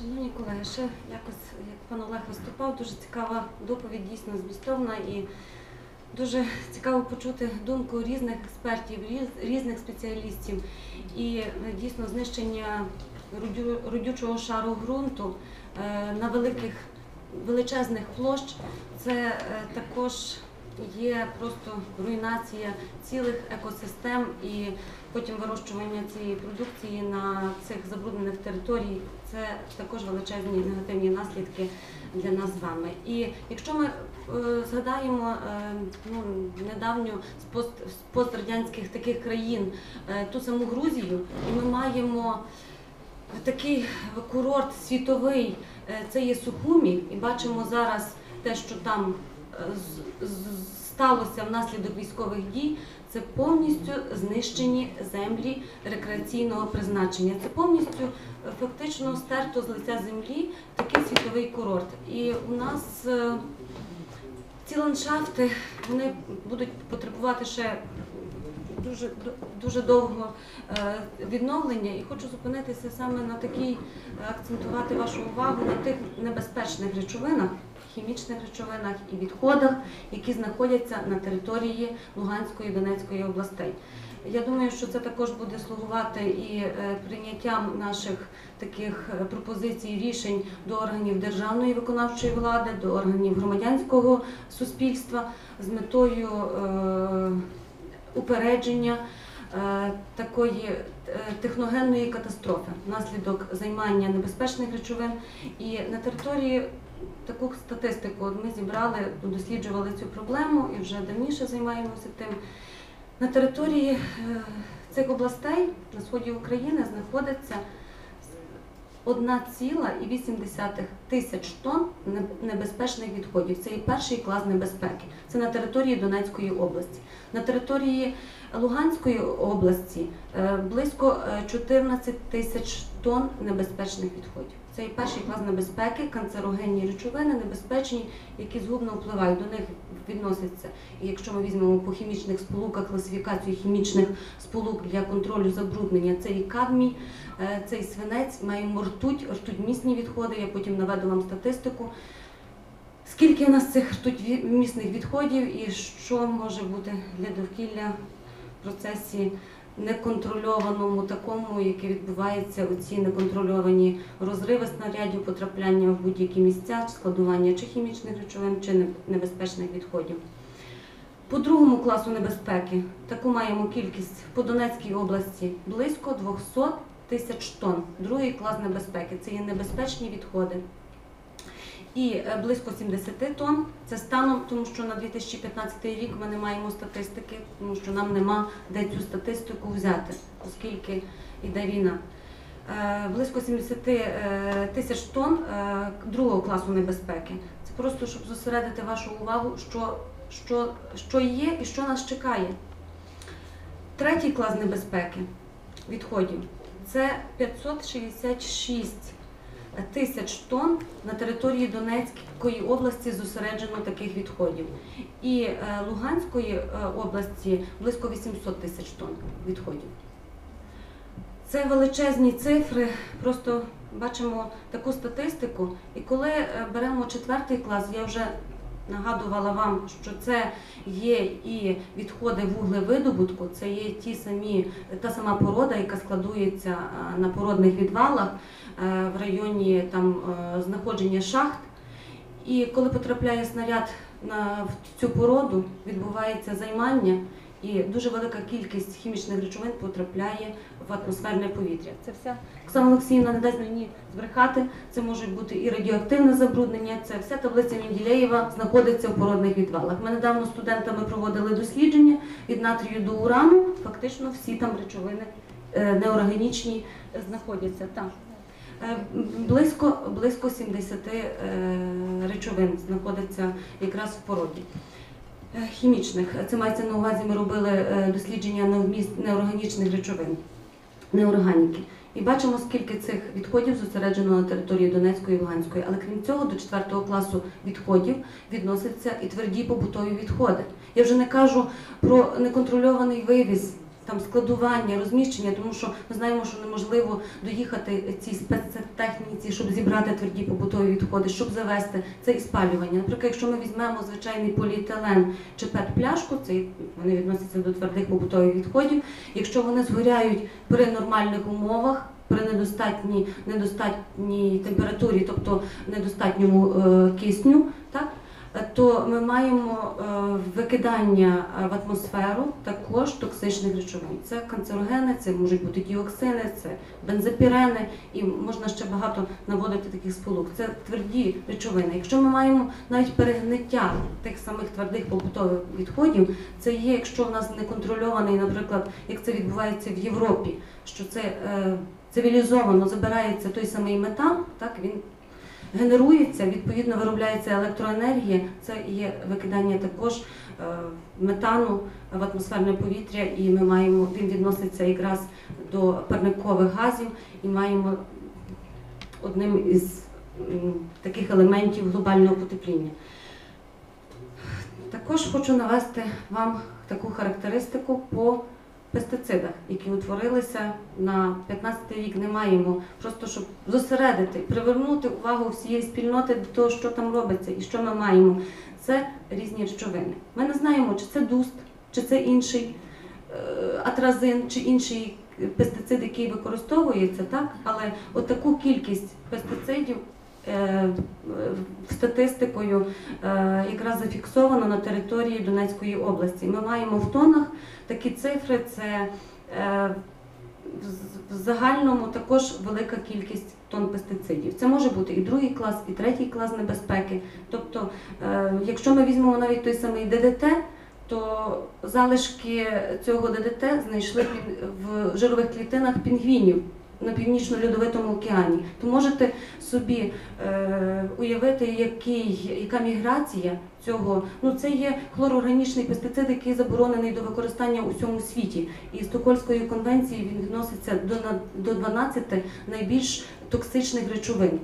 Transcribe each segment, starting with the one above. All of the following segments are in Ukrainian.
Шановні колеги, ще якось, як пан Олег виступав, дуже цікава доповідь, дійсно змістовна і дуже цікаво почути думку різних експертів, різних спеціалістів. І е, дійсно знищення родючого шару ґрунту е, на великих величезних площ це е, також є просто руйнація цілих екосистем і потім вирощування цієї продукції на цих забруднених територій. Це також величезні негативні наслідки для нас з вами. І якщо ми е, згадаємо е, ну, недавню з пост, з пострадянських таких країн е, ту саму Грузію, і ми маємо такий курорт світовий, це є Сухумі, і бачимо зараз те, що там сталося внаслідок військових дій, це повністю знищені землі рекреаційного призначення. Це повністю е, фактично стерто з лиця землі такий світовий курорт. І у нас е, ці ландшафти вони будуть потребувати ще дуже дуже довго е, відновлення. І хочу зупинитися саме на такій, акцентувати вашу увагу на тих небезпечних речовинах, хімічних речовинах і відходах, які знаходяться на території Луганської і Донецької областей. Я думаю, що це також буде слугувати і е, прийняттям наших таких е, пропозицій, рішень до органів державної виконавчої влади, до органів громадянського суспільства з метою е, упередження такої техногенної катастрофи внаслідок займання небезпечних речовин. І на території таку статистику ми зібрали, досліджували цю проблему і вже давніше займаємося тим. На території е, цих областей на сході України знаходиться 1,8 тисяч тонн небезпечних відходів. Це і перший клас небезпеки. Це на території Донецької області. На території Луганської області е, близько е, 14 тисяч тонн небезпечних відходів. Це і перший клас небезпеки, канцерогенні речовини, небезпечні, які згубно впливають. До них відносяться. І якщо ми візьмемо по хімічних сполуках класифікацію хімічних сполук для контролю забруднення, це і кадмій, е, це і свинець, маємо ртуть, ртутьмісні відходи. Я потім наведу вам статистику. Скільки у нас цих ртутьмісних відходів і що може бути для довкілля в процесі неконтрольованому такому, яке відбувається у ці неконтрольовані розриви снарядів, потрапляння в будь-які місця, складування чи хімічних речовин, чи небезпечних відходів. По другому класу небезпеки таку маємо кількість по Донецькій області близько 200 тисяч тонн. Другий клас небезпеки це є небезпечні відходи. І е, близько 70 тонн це станом, тому що на 2015 рік ми не маємо статистики, тому що нам нема де цю статистику взяти, оскільки йде війна. Е, Близько 70 е, тисяч тонн другого класу небезпеки. Це просто щоб зосередити вашу увагу, що, що, що є і що нас чекає. Третій клас небезпеки відходів це 566 тисяч тонн на території Донецької області зосереджено таких відходів. І е, Луганської е, області близько 800 тисяч тонн відходів. Це величезні цифри, просто бачимо таку статистику. І коли е, беремо четвертий клас, я вже нагадувала вам, що це є і відходи вуглевидобутку, це є ті самі, та сама порода, яка складується е, на породних відвалах е, в районі там, е, знаходження шахт. І коли потрапляє снаряд на в цю породу, відбувається займання, і дуже велика кількість хімічних речовин потрапляє в атмосферне повітря. Це вся Оксана Олексіївна не дасть мені збрехати. Це може бути і радіоактивне забруднення. Це вся таблиця Менділеєва знаходиться в породних відвалах. Ми недавно студентами проводили дослідження від натрію до урану. Фактично всі там речовини е, неорганічні знаходяться там. Е, Близько, близько 70 е, речовин знаходиться якраз в породі. Е, Хімічних. Це мається на увазі, ми робили е, дослідження на вміст неорганічних речовин, неорганіки. І бачимо, скільки цих відходів зосереджено на території Донецької і Луганської. Але крім цього, до 4 класу відходів відносяться і тверді побутові відходи. Я вже не кажу про неконтрольований вивіз там складування, розміщення, тому що ми знаємо, що неможливо доїхати цій спецтехніці, щоб зібрати тверді побутові відходи, щоб завести це і спалювання. Наприклад, якщо ми візьмемо звичайний поліетилен чи пет-пляшку, це вони відносяться до твердих побутових відходів. Якщо вони згоряють при нормальних умовах. При недостатній, недостатній температурі, тобто недостатньому е, кисню, так, то ми маємо е, викидання е, в атмосферу також токсичних речовин. Це канцерогени, це можуть бути діоксини, це бензопірени, і можна ще багато наводити таких сполук. Це тверді речовини. Якщо ми маємо навіть перегниття тих самих твердих побутових відходів, це є, якщо в нас неконтрольований, наприклад, як це відбувається в Європі, що це е, цивілізовано забирається той самий метан, так він генерується, відповідно виробляється електроенергія. Це є викидання також е, метану в атмосферне повітря, і ми маємо він відноситься якраз до парникових газів і маємо одним із таких елементів глобального потепління. Також хочу навести вам таку характеристику по пестицидах, які утворилися на 15 рік. Не маємо просто щоб зосередити, привернути увагу всієї спільноти до того, що там робиться і що ми маємо. Це різні речовини. Ми не знаємо, чи це дуст, чи це інший е, атразин, чи інший пестицид, який використовується, так але от кількість пестицидів. Е, Статистикою е, якраз зафіксовано на території Донецької області. Ми маємо в тонах такі цифри. Це е, в- загальному також велика кількість тонн пестицидів. Це може бути і другий клас, і третій клас небезпеки. Тобто, якщо ми візьмемо навіть той самий ДДТ, то залишки цього ДДТ знайшли в жирових клітинах пінгвінів на північно-льодовитому океані. То можете собі е, уявити, який, яка міграція цього. Ну це є хлорорганічний пестицид, який заборонений до використання у всьому світі. І Стокгольмської конвенції він відноситься до до 12 найбільш токсичних речовин.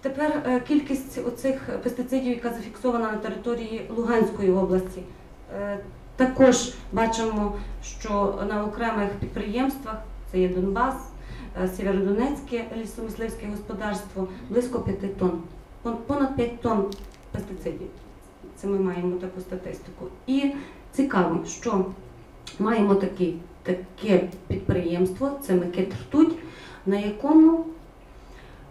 Тепер е, кількість оцих пестицидів, яка зафіксована на території Луганської області. Е, Також бачимо, що на окремих підприємствах це є Донбас, е, Сєвєродонецьке лісомисливське господарство, близько 5 тонн. Понад 5 тонн пестицидів. Це ми маємо таку статистику. І цікаво, що маємо такі, таке підприємство, це Микит Ртуть, на якому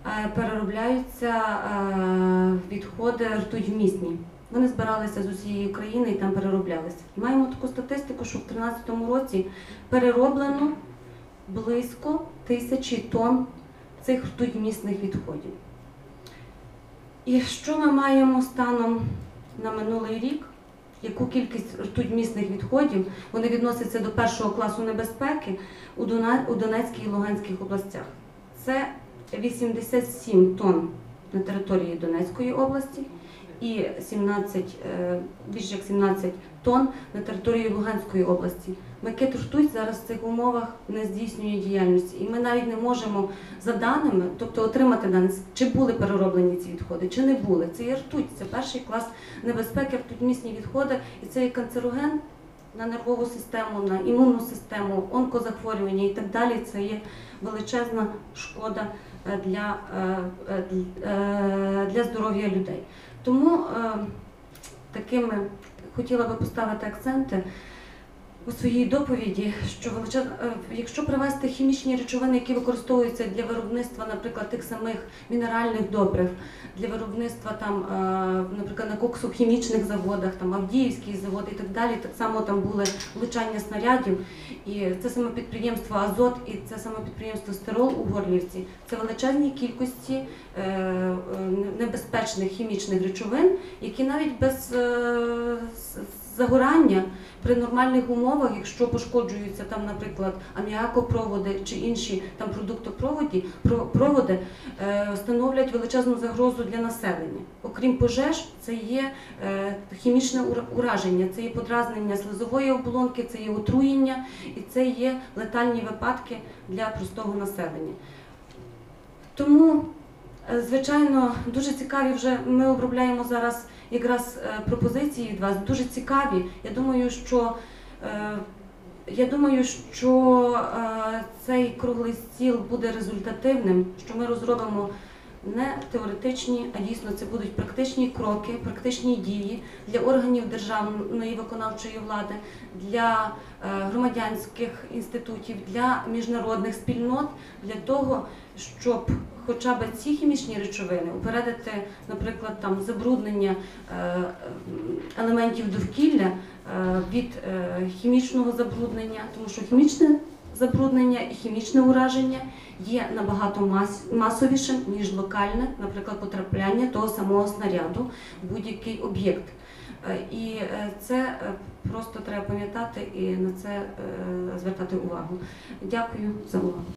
е, переробляються е, відходи ртуть-вмісні. Вони збиралися з усієї України і там перероблялися. Маємо таку статистику, що в 2013 році перероблено близько тисячі тонн цих ртуть-вмісних відходів. І що ми маємо станом на минулий рік? Яку кількість ртуть-вмісних відходів вони відносяться до першого класу небезпеки у Донецькій і Луганській областях? Це 87 тонн на території Донецької області і 17, е, більше як 17 тонн на території Луганської області. Макет ртуть зараз в цих умовах не здійснює діяльності, і ми навіть не можемо за даними, тобто отримати дані, чи були перероблені ці відходи, чи не були. Це є ртуть, це перший клас небезпеки, ртуть-місні відходи, і це є канцероген на нервову систему, на імунну систему, онкозахворювання і так далі. Це є величезна шкода е, для, е, для здоров'я людей. Тому е, такими хотіла би поставити акценти у своїй доповіді, що величезна, е, якщо привести хімічні речовини, які використовуються для виробництва, наприклад, тих самих мінеральних добрив, для виробництва там, е, наприклад, на коксохімічних заводах, там Авдіївський завод і так далі, так само там були влучання снарядів. І це саме підприємство Азот і це саме підприємство Стерол у Горлівці. Це величезні кількості е, е, небезпечних хімічних речовин, які навіть без загорання при нормальних умовах, якщо пошкоджуються там, наприклад, аміакопроводи чи інші там продуктопроводі, про- проводи, е, становлять величезну загрозу для населення. Окрім пожеж, це є е, хімічне ура- ураження, це є подразнення слизової оболонки, це є отруєння і це є летальні випадки для простого населення. Тому, е, звичайно, дуже цікаві вже ми обробляємо зараз якраз е, пропозиції від вас, дуже цікаві. Я думаю, що е, Я думаю, що е, цей круглий стіл буде результативним, що ми розробимо не теоретичні, а дійсно це будуть практичні кроки, практичні дії для органів державної виконавчої влади, для громадянських інститутів, для міжнародних спільнот, для того, щоб хоча б ці хімічні речовини упередити, наприклад, там забруднення е, елементів довкілля е, від е, хімічного забруднення, тому що хімічне забруднення і хімічне ураження є набагато мас- масовішим, ніж локальне, наприклад, потрапляння того самого снаряду в будь-який об'єкт. І це просто треба пам'ятати і на це звертати увагу. Дякую за увагу.